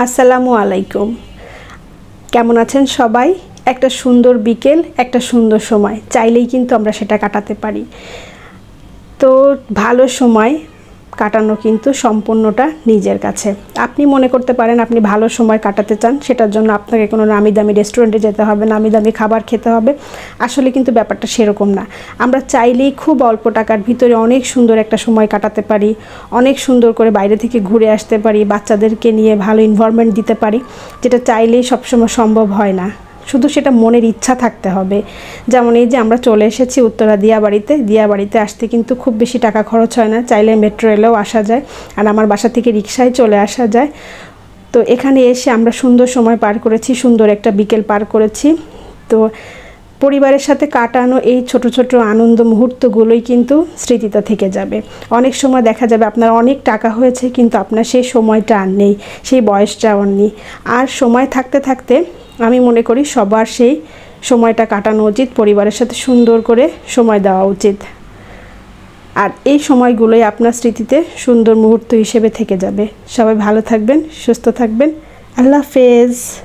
আসসালামু আলাইকুম। কেমন আছেন সবাই? একটা সুন্দর বিকেল, একটা সুন্দর সময়। চাইলেই কিন্তু আমরা সেটা কাটাতে পারি। তো ভালো সময় কাটানো কিন্তু সম্পূর্ণটা নিজের কাছে। আপনি মনে করতে পারেন আপনি ভালো সময় কাটাতে চান, সেটার জন্য আপনাকে কোনো নামি দামি রেস্টুরেন্টে যেতে হবে নামি দামি খাবার খেতে হবে। আসলে কিন্তু ব্যাপারটা সেরকম না। আমরা চাইলেই খুব অল্প টাকার ভিতরে অনেক সুন্দর একটা সময় কাটাতে পারি, অনেক সুন্দর করে বাইরে থেকে ঘুরে আসতে পারি, বাচ্চাদেরকে নিয়ে ভালো ইনভারমেন্ট দিতে পারি, যেটা চাইলেই সবসময় সম্ভব হয় না। শুধু সেটা মনের ইচ্ছা থাকতে হবে। যেমন এই যে আমরা চলে এসেছি উত্তরা দিয়া দিয়াবাড়িতে দিয়াবাড়িতে আসতে কিন্তু খুব বেশি টাকা খরচ হয় না, চাইলে মেট্রো রেলেও আসা যায় আর আমার বাসা থেকে রিক্সায় চলে আসা যায়। তো এখানে এসে আমরা সুন্দর সময় পার করেছি, সুন্দর একটা বিকেল পার করেছি। তো পরিবারের সাথে কাটানো এই ছোট ছোট আনন্দ মুহূর্তগুলোই কিন্তু স্মৃতিতে থেকে যাবে। অনেক সময় দেখা যাবে আপনার অনেক টাকা হয়েছে কিন্তু আপনার সেই সময়টা আর নেই, সেই বয়সটা আর নেই। আর সময় থাকতে থাকতে আমি মনে করি সবার সেই সময়টা কাটানো উচিত, পরিবারের সাথে সুন্দর করে সময় দেওয়া উচিত। আর এই সময়গুলোই আপনার স্মৃতিতে সুন্দর মুহূর্ত হিসেবে থেকে যাবে। সবাই ভালো থাকবেন, সুস্থ থাকবেন। আল্লাহ হাফেজ।